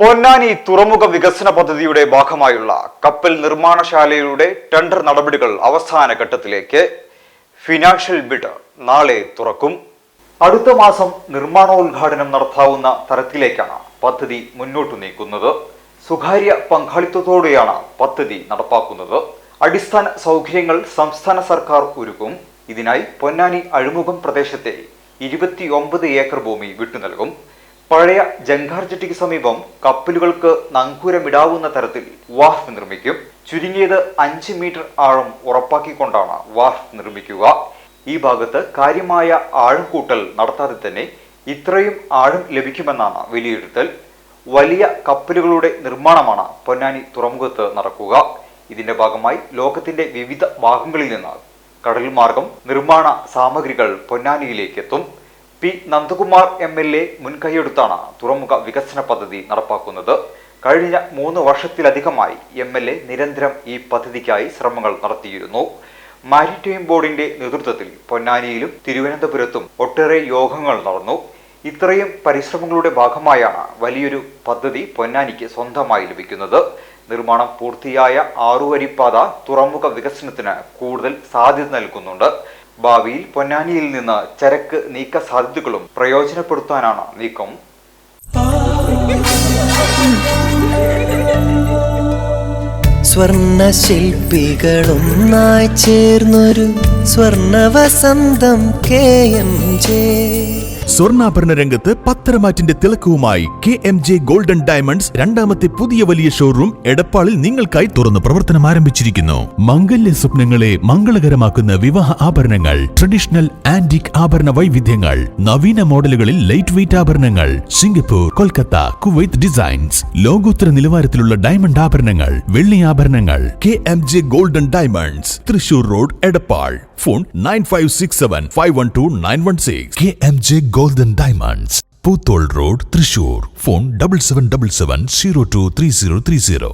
പൊന്നാനി തുറമുഖ വികസന പദ്ധതിയുടെ ഭാഗമായുള്ള കപ്പൽ നിർമ്മാണശാലയുടെ ടെൻഡർ നടപടികൾ അവസാന ഘട്ടത്തിലേക്ക്. ഫിനാൻഷ്യൽ ബിഡ് നാളെ തുറക്കും. അടുത്ത മാസം നിർമ്മാണോദ്ഘാടനം നടത്താവുന്ന തരത്തിലേക്കാണ് പദ്ധതി മുന്നോട്ട് നീക്കുന്നത്. സ്വകാര്യ പങ്കാളിത്തത്തോടെയാണ് പദ്ധതി നടപ്പാക്കുന്നത്. അടിസ്ഥാന സൗകര്യങ്ങൾ സംസ്ഥാന സർക്കാർ ഒരുക്കും. ഇതിനായി പൊന്നാനി അഴിമുഖം പ്രദേശത്തെ ഇരുപത്തിയൊമ്പത് ഏക്കർ ഭൂമി വിട്ടുനൽകും. പഴയ ജങ്കാർ ജെട്ടിക്ക് സമീപം കപ്പലുകൾക്ക് നങ്കൂരമിടാവുന്ന തരത്തിൽ വാർഫ് നിർമ്മിക്കും. ചുരുങ്ങിയത് അഞ്ച് മീറ്റർ ആഴം ഉറപ്പാക്കിക്കൊണ്ടാണ് വാർഫ് നിർമ്മിക്കുക. ഈ ഭാഗത്ത് കാര്യമായ ആഴം കൂട്ടൽ നടത്താതെ തന്നെ ഇത്രയും ആഴം ലഭിക്കുമെന്നാണ് വിലയിരുത്തൽ. വലിയ കപ്പലുകളുടെ നിർമ്മാണമാണ് പൊന്നാനി തുറമുഖത്ത് നടക്കുക. ഇതിന്റെ ഭാഗമായി ലോകത്തിന്റെ വിവിധ ഭാഗങ്ങളിൽ നിന്ന് കടൽ മാർഗം നിർമ്മാണ സാമഗ്രികൾ പൊന്നാനിയിലേക്ക് എത്തും P Nandakumar M L A മുൻകൈയെടുത്താണ് തുറമുഖ വികസന പദ്ധതി നടപ്പാക്കുന്നത്. കഴിഞ്ഞ മൂന്ന് വർഷത്തിലധികമായി എം എൽ എ നിരന്തരം ഈ പദ്ധതിക്കായി ശ്രമങ്ങൾ നടത്തിയിരുന്നു. മാരിടൈം ബോർഡിന്റെ നേതൃത്വത്തിൽ പൊന്നാനിയിലും തിരുവനന്തപുരത്തും ഒട്ടേറെ യോഗങ്ങൾ നടന്നു. ഇത്രയും പരിശ്രമങ്ങളുടെ ഭാഗമായാണ് വലിയൊരു പദ്ധതി പൊന്നാനിക്ക് സ്വന്തമായി ലഭിക്കുന്നത്. നിർമ്മാണം പൂർത്തിയായ ആറുവരിപ്പാത തുറമുഖ വികസനത്തിന് കൂടുതൽ സാധ്യത നൽകുന്നുണ്ട്. ഭാവിയിൽ പൊന്നാനിയിൽ നിന്ന് ചരക്ക് നീക്ക സാധ്യതകളും പ്രയോജനപ്പെടുത്താനാണ് നീക്കം. സ്വർണ ശില്പികളൊന്നായി ചേർന്നൊരു സ്വർണ വസന്തം കെ എം ജെ. സ്വർണാഭരണ രംഗത്ത് പത്തരമാറ്റിന്റെ തിളക്കവുമായി K M J golden diamonds രണ്ടാമത്തെ പുതിയ വലിയ ഷോറൂം എടപ്പാളിൽ നിങ്ങൾക്കായി തുറന്ന് പ്രവർത്തനം ആരംഭിച്ചിരിക്കുന്നു. മംഗല്യ സ്വപ്നങ്ങളെ മംഗളകരമാക്കുന്ന വിവാഹ ആഭരണങ്ങൾ ട്രഡീഷണൽ ആന്റിക് ആഭരണ വൈവിധ്യങ്ങൾ നവീന മോഡലുകളിൽ ലൈറ്റ് വെയിറ്റ് ആഭരണങ്ങൾ സിംഗപ്പൂർ കൊൽക്കത്ത കുവൈത്ത് ഡിസൈൻസ് ലോകോത്തര നിലവാരത്തിലുള്ള ഡയമണ്ട് ആഭരണങ്ങൾ വെള്ളി ആഭരണങ്ങൾ. K M J golden diamonds Thrissur road Edappal. Phone nine five six seven five one two nine one six. K M J golden diamonds Poothole road Thrissur phone double seven double seven zero two three zero three zero